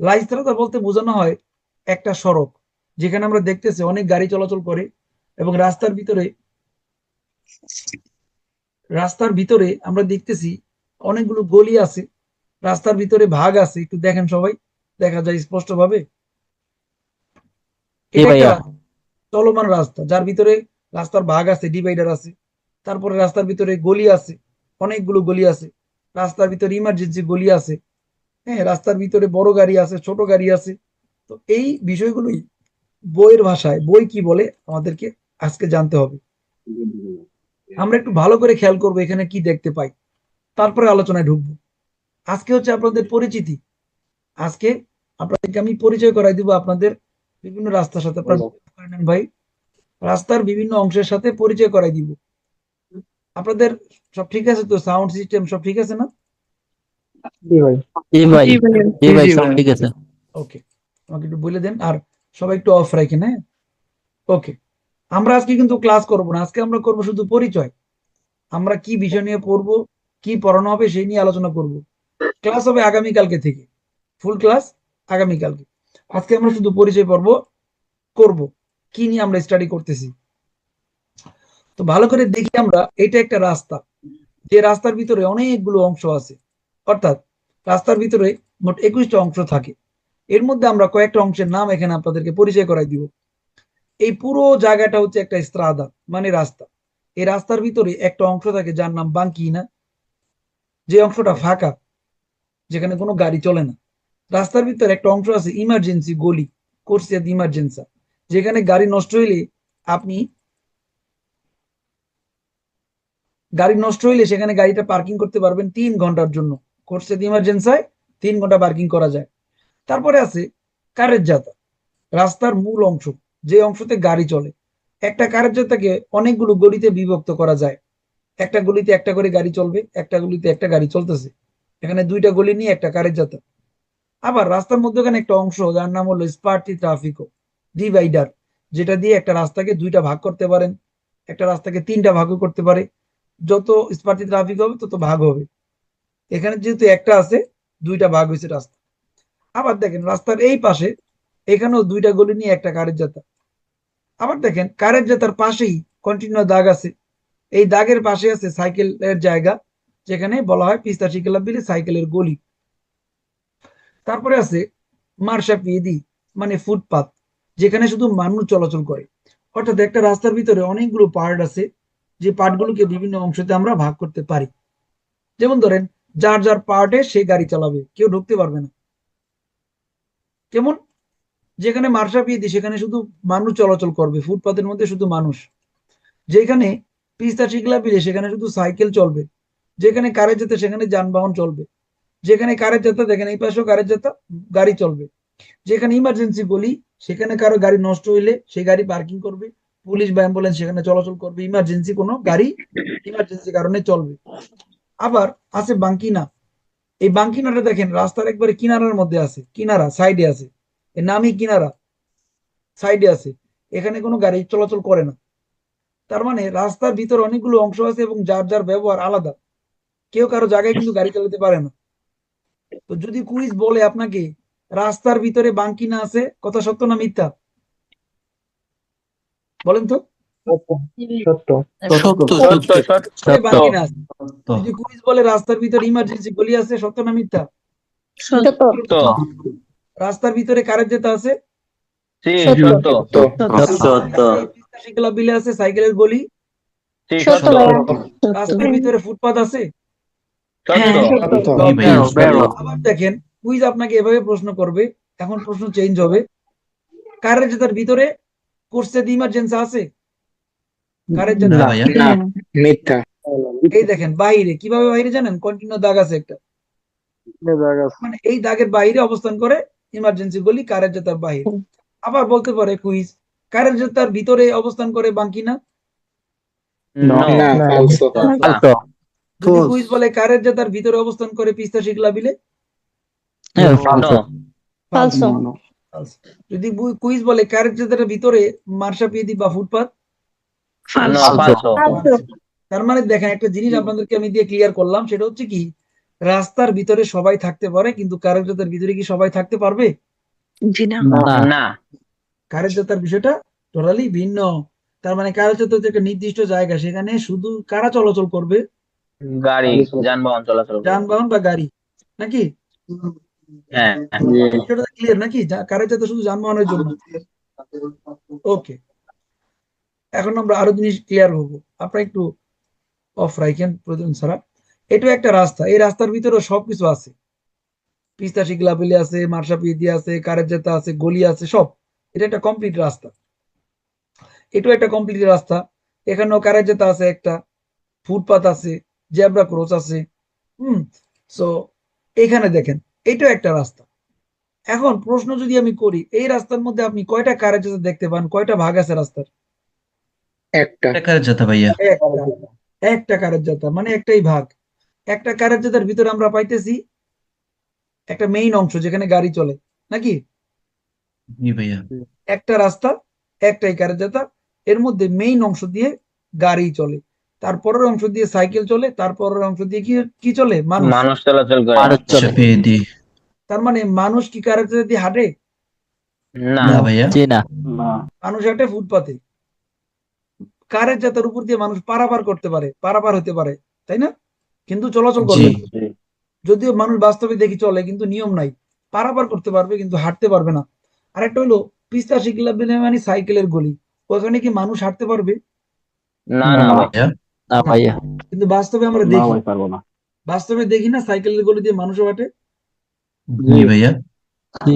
লাইস্ত্রাতা বলতে বোঝানো হয় একটা সড়ক যেখানে আমরা দেখতেছি অনেক গাড়ি চলাচল করে এবং রাস্তার ভিতরে রাস্তার ভিতরে আমরা দেখতেছি অনেকগুলো গলি আছে রাস্তার ভিতরে ভাগ আছে একটু দেখেন সবাই দেখা যায় স্পষ্ট ভাবে চলমান রাস্তা যার ভিতরে রাস্তার ভাগ আছে ডিভাইডার আছে তারপরে রাস্তার ভিতরে গলি আছে অনেকগুলো গলি আছে রাস্তার ভিতরে ইমার্জেন্সি গলি আছে হ্যাঁ রাস্তার ভিতরে বড় গাড়ি আছে ছোট গাড়ি আছে। তো এই বিষয়গুলোই বইয়ের ভাষায় বই কি বলে আমাদেরকে আজকে জানতে হবে। আমরা একটু ভালো করে খেয়াল করব এখানে কি দেখতে পাই। তারপরে আলোচনায় ঢুকবো। আজকে হচ্ছে আপনাদের পরিচিতি। আজকে আপনাদেরকে আমি পরিচয় করাই দিব আপনাদের বিভিন্ন রাস্তার সাথে। আপনারা ভাই? রাস্তার বিভিন্ন অংশের সাথে পরিচয় করাই দিব। আপনাদের সব ঠিক আছে তো? সাউন্ড সিস্টেম সব ঠিক আছে না? জি ভাই। জি ভাই সব ঠিক আছে। ওকে আমাকে একটু বলে দেন আর সবাই একটু অফ রাখেন হ্যাঁ? ওকে আমরা আজকে কিন্তু ক্লাস করব না আজকে আমরা করব শুধু পরিচয়। আমরা কি বিষয় নিয়ে পড়ব কি পড়ানো হবে সেই নিয়ে আলোচনা করব। ক্লাস হবে আগামী কালকে থেকে ফুল ক্লাস আগামী কালকে আজকে আমরা শুধু পরিচয় পর্ব করব কি নিয়ে আমরা স্টাডি করতেছি। তো ভালো করে দেখি আমরা এটা একটা রাস্তা। যে রাস্তার ভিতরে অনেকগুলো অংশ আছে অর্থাৎ রাস্তার ভিতরে মোট একুশটা অংশ থাকে। এর মধ্যে আমরা কয়েকটা অংশের নাম এখানে আপনাদেরকে পরিচয় করাই দিব। এই পুরো জায়গাটা হচ্ছে একটা স্ত্রাদা মানে রাস্তা। এই রাস্তার ভিতরে একটা অংশ থাকে যার নাম বাঙ্কিনা। যে অংশটা ফাঁকা, যেখানে কোনো গাড়ি চলে না। রাস্তার ভিতরে একটা অংশ আছে ইমার্জেন্সি গলি কোর্সিয়াদ ইমার্জেন্সা যেখানে গাড়ি নষ্ট হইলে আপনি গাড়ি নষ্ট হইলে সেখানে গাড়িটা পার্কিং করতে পারবেন তিন ঘণ্টার জন্য। কোর্সিয়াদ ইমার্জেন্সায় তিন ঘণ্টা পার্কিং করা যায়। তারপরে আছে কারের যাতা রাস্তার মূল অংশ, যে অংশতে গাড়ি চলে। একটা কারের যাতাকে অনেকগুলো গলিতে বিভক্ত করা যায়। একটা গলিতে একটা করে গাড়ি চলবে, একটা গলিতে একটা গাড়ি চলতেছে। এখানে দুইটা গলি নিয়ে একটা কারের যাতা আবার রাস্তার মধ্যখানে একটা অংশ, যার নাম হলো স্পার্টি ট্রাফিকও ডিভাইডার যেটা দিয়ে একটা রাস্তাকে দুইটা ভাগ করতে পারেন। একটা রাস্তাকে তিনটা ভাগও করতে পারে। যত স্পার্টি ট্রাফিক হবে, তত ভাগ হবে। এখানে যেহেতু একটা আছে, দুইটা ভাগ হয়েছে রাস্তা আবার দেখেন, রাস্তার এই পাশে এখানেও দুইটা গলি নিয়ে একটা কারের যাতা আবার দেখেন, কারের যাতার পাশেই কন্টিনিউ দাগ আছে। এই দাগের পাশে আছে সাইকেলের জায়গা, যেখানে বলা হয় পিস্তা শিকেলা বিলে সাইকেলের গলি। তারপরে আছে মার্শা পিদি মানে ফুটপাত, যেখানে শুধু মানুষ চলাচল করে। অর্থাৎ একটা রাস্তার ভিতরে অনেকগুলো পার্ট আছে, যে পার্টগুলোকে বিভিন্ন অংশতে আমরা ভাগ করতে পারি। যেমন ধরেন যার যার পার্টে সে গাড়ি চালাবে, কেউ ঢুকতে পারবে না। কেমন? যেখানে মার্শা পিদি সেখানে শুধু মানুষ চলাচল করবে, ফুটপাতের মধ্যে শুধু মানুষ। যেখানে পিস্তা শিকলা বিলে সেখানে শুধু সাইকেল চলবে। যেখানে কারের যেতে সেখানে যানবাহন চলবে। যেখানে কারের যাতা দেখেন এই পাশেও কারের যাতা গাড়ি চলবে। যেখানে ইমার্জেন্সি বলি, সেখানে কারও গাড়ি নষ্ট হইলে সে গাড়ি পার্কিং করবে। পুলিশ বা অ্যাম্বুলেন্স সেখানে চলাচল করবে। ইমার্জেন্সি কোনো গাড়ি ইমার্জেন্সি কারণে চলবে। আবার আছে বাঙ্কিনা। এই বাঙ্কিনাটা দেখেন, রাস্তার একবারে কিনারার মধ্যে আছে, কিনারা সাইডে আছে। এর নামই কিনারা সাইডে আছে। এখানে কোনো গাড়ি চলাচল করে না। তার মানে রাস্তার ভিতরে অনেকগুলো অংশ আছে এবং যার যার ব্যবহার আলাদা। কেউ কারও জায়গায় কিন্তু গাড়ি চালাতে পারে না। তো যদি কুইজ বলে আপনাকে, রাস্তার ভিতরে বাঙ্কিনা আছে, কথা সত্য না মিথ্যা? বলেন তো। কুইজ বলে রাস্তার ভিতরে ইমার্জেন্সি গলি আছে সত্য না মিথ্যা রাস্তার ভিতরে কারের যেতে আছে বিলে আছে সাইকেলের গলি রাস্তার ভিতরে ফুটপাত আছে আবার দেখেন কুইজ আপনাকে এভাবে প্রশ্ন করবে এখন প্রশ্ন চেঞ্জ হবে কারের জেতার ভিতরে কোর্সে ইমার্জেন্সি আছে কারের ভাইয়া। মিথ্যা। এই দেখেন বাইরে কীভাবে বাইরে জানেন? কন্টিনিউ দাগ আছে একটা। মানে এই দাগের বাইরে অবস্থান করে ইমার্জেন্সি গলি কারের জেতার বাইরে আবার বলতে পারে কুইজ কারের জেতার ভিতরে অবস্থান করে বাঙ্কি না না যদি কুইজ বলে কারের জেতার ভিতরে অবস্থান করে পিস্তা শিকলা বিলে? যদি কুইজ বলে কারের জেতার ভিতরে মার্শা পিদি বা ফুটপাত? Falso. তার মানে দেখেন একটা জিনিস আপনাদেরকে আমি দিয়ে ক্লিয়ার করলাম সেটা হচ্ছে কি রাস্তার ভিতরে সবাই থাকতে পারে কিন্তু ভিতরে কি সবাই থাকতে পারবে? না। বিষয়টা টোটালি ভিন্ন। তার মানে একটা নির্দিষ্ট জায়গা সেখানে শুধু কারা চলাচল করবে? গাড়ি যানবাহন চলাচল যানবাহন বা গাড়ি নাকি? হ্যাঁ। বিষয়টা ক্লিয়ার নাকি? কারেজাতা শুধু যানবাহনের জন্য। ওকে এখন আমরা আরও জিনিস ক্লিয়ার হব। আপনারা একটু অফ রাখেন, প্রয়োজন ছাড়া। এটা একটা রাস্তা। এই রাস্তার ভিতরে সবকিছু আছে। পিস্তা শিকলাপিলি আছে, মার্শা পিদি আছে, কারের জেতা আছে, গলি আছে, সব। এটা একটা কমপ্লিট রাস্তা। এটাও একটা কমপ্লিট রাস্তা। এখানেও কারের জেতা আছে একটা। ফুটপাত আছে, জেব্রা ক্রস আছে। হুম সো এখানে দেখেন, এটাও একটা রাস্তা। এখন প্রশ্ন যদি আমি করি, এই রাস্তার মধ্যে আপনি কয়টা কারের জেতা দেখতে পান? কয়টা ভাগ আছে রাস্তার? একটা। টাকার যাতা ভাইয়া। একটা একটা কারের জাতা মানে একটাই ভাগ। একটা কারের জাতার ভিতরে আমরা পাইতেছি একটা মেইন অংশ যেখানে গাড়ি চলে নাকি? ভাইয়া। একটা রাস্তা একটাই কারের জাতা। এর মধ্যে মেইন অংশ দিয়ে গাড়ি চলে। তারপরের অংশ দিয়ে সাইকেল চলে তারপরের অংশ দিয়ে কি কি চলে? মানুষ। মানুষ চলাচল করে। তার মানে মানুষ কি কারের জাতা দিয়ে হাঁটে? না। না ভাইয়া। মানুষ হাঁটে ফুটপাতে। কারের জাতার উপর দিয়ে মানুষ পারাপার করতে পারে পারাপার হতে পারে তাই না? কিন্তু চলাচল করবে যদিও মানুষ বাস্তবে দেখি চলে কিন্তু নিয়ম নাই। পারাপার করতে পারবে কিন্তু হাঁটতে পারবে না। আরেকটা হলো পিস্তা শিকলা বিলে মানে সাইকেলের গলি। ওখানে কি মানুষ হাঁটতে পারবে? না না ভাইয়া। না ভাইয়া। কিন্তু বাস্তবে আমরা দেখি। পারব না। বাস্তবে দেখি না সাইকেলের গলি দিয়ে মানুষ হাঁটে? জি ভাইয়া।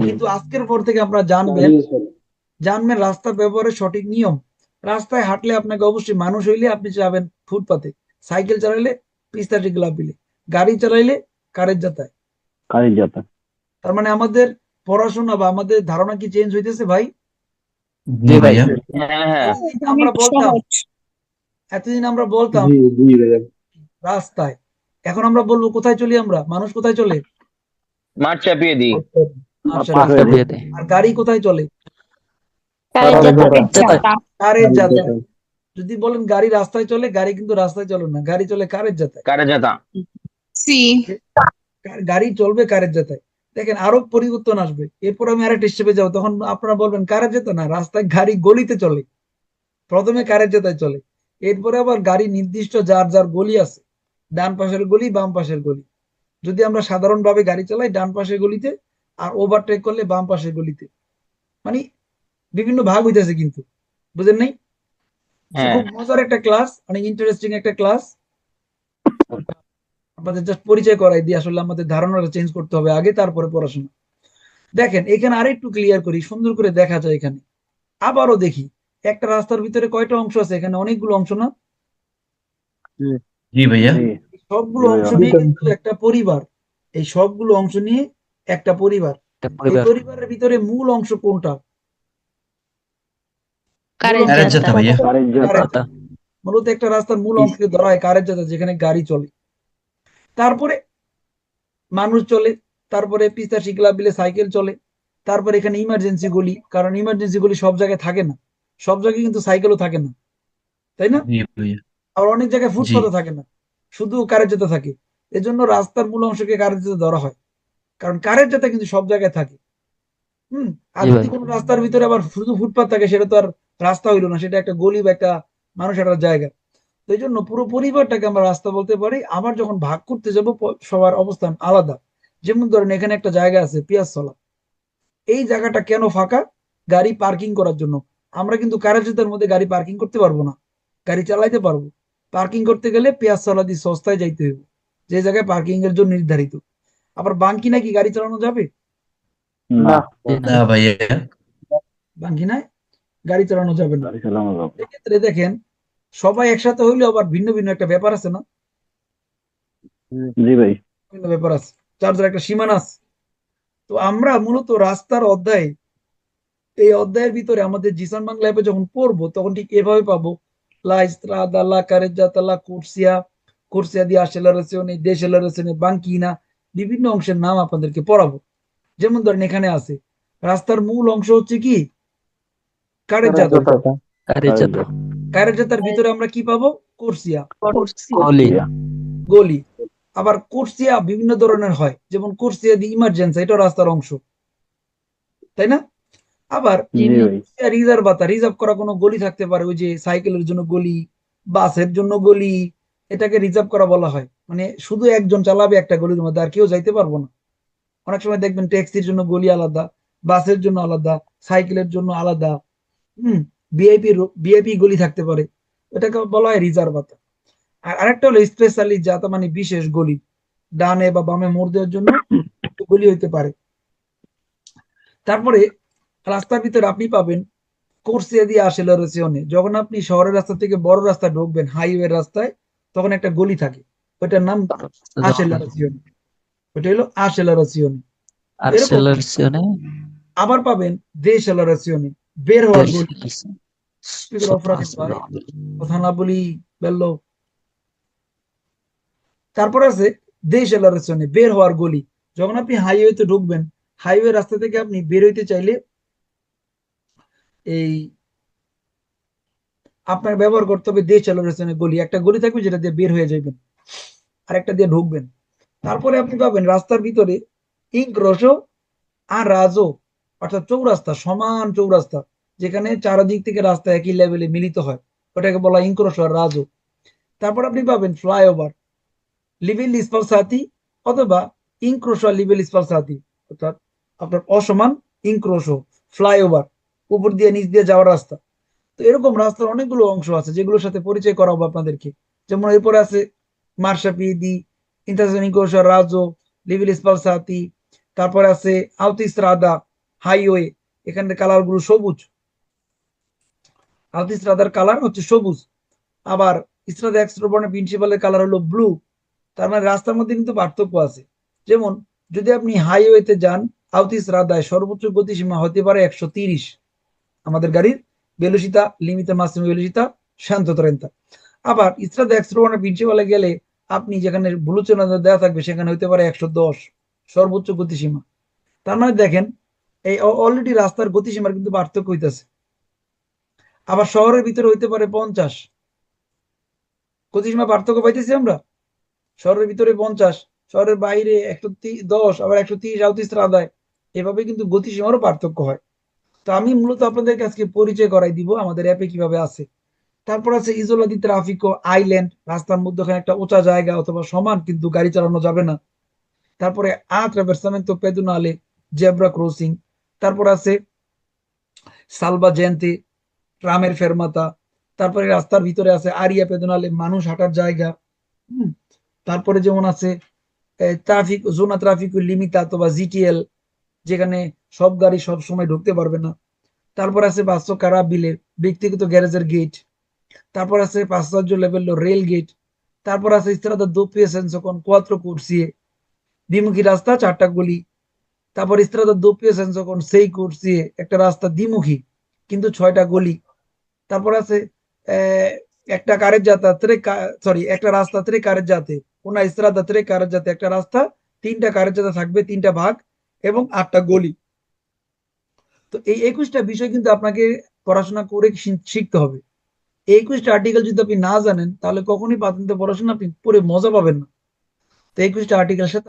কিন্তু আজকের পর থেকে আমরা জানবেন জানবেন রাস্তা ব্যবহারের সঠিক নিয়ম। রাস্তায় হাঁটলে আপনাকে অবশ্যই মানুষ হইলে আপনি যাবেন ফুটপাতে সাইকেল চালাইলে পিস্তা শিকলা বিলে গাড়ি চালাইলে কারের যাতায় কারের যাতা তার মানে আমাদের পড়াশোনা বা আমাদের ধারণা কি চেঞ্জ হইতেছে ভাই? হ্যাঁ হ্যাঁ। এতদিন আমরা বলতাম এতদিন আমরা বলতাম রাস্তায়। এখন আমরা বলব কোথায় চলি আমরা? মানুষ কোথায় চলে? মাঠ চাপিয়ে দিই। আর গাড়ি কোথায় চলে? কারের যদি বলেন গাড়ি রাস্তায় চলে গাড়ি কিন্তু রাস্তায় চলে না। গাড়ি চলে কারের যাতায়াত কারে যাতা গাড়ি চলবে কারের যাতায়াত দেখেন আরও পরিবর্তন আসবে। এরপর আমি আরেকটা স্টেপে যাব। তখন আপনারা বলবেন কারের যেত না রাস্তায় গাড়ি গলিতে চলে। প্রথমে কারের যেতায় চলে। এরপরে আবার গাড়ি নির্দিষ্ট যার যার গলি আছে। ডান পাশের গলি বাম পাশের গলি। যদি আমরা সাধারণভাবে গাড়ি চালাই ডান পাশের গলিতে আর ওভারটেক করলে বাম পাশের গলিতে। মানে বিভিন্ন ভাগ হইতেছে কিন্তু। বুঝেন নাই? হ্যাঁ। খুব মজার একটা ক্লাস অনেক ইন্টারেস্টিং একটা ক্লাস আমাদের জাস্ট পরিচয় করাই দিয়ে আসলে আমাদের ধারণাটা চেঞ্জ করতে হবে আগে তারপরে পড়াশোনা। দেখেন এখানে আরেকটু ক্লিয়ার করি সুন্দর করে দেখা যায় এখানে। আবারও দেখি একটা রাস্তার ভিতরে কয়টা অংশ আছে? এখানে অনেকগুলো অংশ না? জি ভাইয়া। সবগুলো অংশ নিয়ে কিন্তু একটা পরিবার। এই সবগুলো অংশ নিয়ে একটা পরিবার। পরিবারের ভিতরে মূল অংশ কোনটা? ভাইয়া। মূলত একটা রাস্তার মূল অংশকে ধরা হয় যাতা যেখানে গাড়ি চলে। তারপরে মানুষ চলে তারপরে পিস্তা শিকলা বিলে সাইকেল চলে তারপরে এখানে ইমার্জেন্সি গলি কারণ ইমার্জেন্সি গলি সব জায়গায় থাকে না। সব জায়গায় কিন্তু সাইকেলও থাকে না। তাই না? আর অনেক জায়গায় ফুটপাতও থাকে না। শুধু কারের যাতা থাকে। এজন্য রাস্তার মূল অংশকে কারের যাতা ধরা হয়। কারণ কারের যাতা কিন্তু সব জায়গায় থাকে। হুম? আর যদি। কোনো রাস্তার ভিতরে আবার শুধু ফুটপাত থাকে সেটা তো আর রাস্তা হইল না সেটা একটা গলি বা একটা মানুষ একটা জায়গা। তো এই জন্য পুরো পরিবারটাকে আমরা রাস্তা বলতে পারি। আবার যখন ভাগ করতে যাব সবার অবস্থান আলাদা। যেমন ধরেন এখানে একটা জায়গা আছে পিয়াসতলা এই জায়গাটা কেন ফাঁকা? গাড়ি পার্কিং করার জন্য। আমরা কিন্তু কারাজিতার মধ্যে গাড়ি পার্কিং করতে পারব না। গাড়ি চালাইতে পারব। পার্কিং করতে গেলে পেঁয়াজতলা দিয়ে সস্তায় যাইতে হবে যে জায়গায় পার্কিং এর জন্য নির্ধারিত। আবার বাঙ্কি নাকি গাড়ি চালানো যাবে? না। জি না না ভাইয়া। বাঙ্কি নাই গাড়ি চালানো যাবে না। এক্ষেত্রে দেখেন সবাই একসাথে হইলে আবার ভিন্ন ভিন্ন একটা ব্যাপার আছে না? জি ভাই। ভিন্ন ব্যাপার আছে। যার একটা সীমানা আছে। তো আমরা মূলত রাস্তার অধ্যায় এই অধ্যায়ের ভিতরে আমাদের জিসান বাংলা অ্যাপে যখন পড়ব তখন ঠিক এভাবে পাবো। লা কুরসিয়া বাঙ্কিনা বিভিন্ন অংশের নাম আপনাদেরকে পড়াবো। যেমন ধরেন এখানে আছে রাস্তার মূল অংশ হচ্ছে কি? কারেজ্জাতা কারের যাতা কারেজ্জাতার ভিতরে আমরা কি পাবো? কুরসিয়া। গলি। গলি। আবার কোর্সিয়া বিভিন্ন ধরনের হয়। যেমন কোর্সিয়া দি ইমার্জেন্সি এটা রাস্তার অংশ। তাই না? আবার রিজার্ভ রিজার্ভ করা কোনো গলি থাকতে পারে। ওই যে সাইকেলের জন্য গলি বাসের জন্য গলি এটাকে রিজার্ভ করা বলা হয়। মানে শুধু একজন চালাবে একটা গলির মধ্যে আর কেউ যাইতে পারব না। অনেক সময় দেখবেন ট্যাক্সির জন্য গলি আলাদা বাসের জন্য আলাদা সাইকেলের জন্য আলাদা হুম ভিআইপি ভিআইপি গলি থাকতে পারে। এটাকে বলা হয় রিজার্ভ আর আরেকটা হলো স্পেশালি যাতা মানে বিশেষ গলি। ডানে বা বামে মোড় দেওয়ার জন্য গলি হইতে পারে। তারপরে রাস্তার ভিতরে আপনি পাবেন কোর্সিয়া দিয়ে আসেলারেশনে যখন আপনি শহরের রাস্তা থেকে বড় রাস্তা ঢুকবেন হাইওয়ে রাস্তায় তখন একটা গলি থাকে। ওটার নাম আসেলারেশন ওটা হলো Accelerazione. আবার পাবেন দেশ দেশালারেশনে বের হওয়ার গলি রাখেন ভাই। কথা না বলি বেল্লো তারপর আছে দেশ দেশালারেশনে বের হওয়ার গলি। যখন আপনি হাইওয়েতে ঢুকবেন হাইওয়ে রাস্তা থেকে আপনি বের হইতে চাইলে এই আপনার ব্যবহার করতে হবে দেশ দেশালারেশনের গলি। একটা গলি থাকবে যেটা দিয়ে বের হয়ে যাবেন আর একটা দিয়ে ঢুকবেন। তারপরে আপনি পাবেন রাস্তার ভিতরে ইনক্রোশো আর রাজো অর্থাৎ চৌরাস্তা, সমান চৌরাস্তা, যেখানে চারদিক থেকে রাস্তা একই লেভেলে মিলিত হয়। ওটাকে বলা ইনক্রোশ আর রাজো। তারপর আপনি পাবেন ফ্লাইওভার লিভেল স্পালসাতি অথবা ইনক্রোশ লিভেল স্পালসাতি অর্থাৎ আপনার অসমান ইনক্রোশ, ফ্লাইওভার, উপর দিয়ে নিচ দিয়ে যাওয়ার রাস্তা। তো এরকম রাস্তার অনেকগুলো অংশ আছে যেগুলোর সাথে পরিচয় করাবো আপনাদেরকে। যেমন এরপরে আছে মার্শাপিদি ইন্টারসন ইনক্রোশ আর রাজো লিভেল স্পালসাতি তারপরে আছে আউতিস্ত্রাদা হাইওয়ে এখানে কালারগুলো সবুজ। আউতিস্ত্রাদার কালার হচ্ছে সবুজ। আবার ইস্ত্রাদা এক্সট্রোবর্নের প্রিন্সিপালের কালার হলো ব্লু তার মানে রাস্তার মধ্যে কিন্তু পার্থক্য আছে। যেমন, যদি আপনি হাইওয়েতে যান আউতিস্ত্রাদায় সর্বোচ্চ গতিসীমা হতে পারে একশো তিরিশ। আমাদের গাড়ির বেলুসিতা লিমিতে মাসিম বেলুসিতা শান্ত তরেন্তা। আবার ইস্ত্রাদা এক্সট্রোবর্নের প্রিন্সিপালে গেলে আপনি যেখানে ব্লু চেনার দেওয়া থাকবে, সেখানে হতে পারে একশো দশ। সর্বোচ্চ গতিসীমা। তার মানে দেখেন এই অলরেডি রাস্তার গতিসীমার কিন্তু পার্থক্য হইতেছে। আবার শহরের ভিতরে হইতে পারে পঞ্চাশ। গতিসীমা পার্থক্য পাইতেছি আমরা? শহরের ভিতরে পঞ্চাশ, শহরের বাইরে একশো দশ, আবার একশো তিরিশ আউতিস্ত্র আদায় এভাবে কিন্তু গতিসীমারও পার্থক্য হয়। তো আমি মূলত আপনাদেরকে আজকে পরিচয় করাই দিব আমাদের অ্যাপে কীভাবে আছে। তারপর আছে ইজোলাদি ট্রাফিক ও আইল্যান্ড রাস্তার মধ্যখানে একটা উঁচা জায়গা অথবা সমান কিন্তু গাড়ি চালানো যাবে না। তারপরে আট্রাভেরসামেন্তো পেদুনালে, জেব্রা ক্রসিং তারপর আছে সালবা জয়ন্তী ট্রামের ফেরমাতা তারপরে রাস্তার ভিতরে আছে আরিয়া পেদনালে মানুষ হাঁটার জায়গা তারপরে যেমন আছে ট্রাফিক, জোনা ট্রাফিক লিমিতা অথবা জিটিএল, যেখানে সব গাড়ি সব সময় ঢুকতে পারবে না। তারপর আছে পাঁচশো কারা বিলের ব্যক্তিগত গ্যারেজের গেট তারপর আছে পাঁচশো লেভেল রেল গেট তারপর আছে ইস্তারাদা দোপিয়ে সেন্সো কোন কোয়াত্রো কুর্সিয়ে দ্বিমুখী রাস্তা, চারটা গলি তারপর ইস্তারাদা দোপিয়ে সেন্সো কোন সেই কুর্সিয়ে একটা রাস্তা দ্বিমুখী, কিন্তু ছয়টা গলি। তারপর আছে একটা কারের যাতা ত্রে সরি একটা রাস্তা ত্রে কারের যাতে ওনা ইস্তারাদা ত্রে কারের যাতে একটা রাস্তা, তিনটা কারের যাতা থাকবে, তিনটা ভাগ, এবং আটটা গলি। তো এই একুশটা বিষয় কিন্তু আপনাকে পড়াশোনা করে শিখতে হবে। এই একুশটা আর্টিকেল যদি আপনি না জানেন, তাহলে কখনোই পাতেন্তে পড়াশোনা আপনি পড়ে মজা পাবেন না। তো একুশটা আর্টিকেল সাথে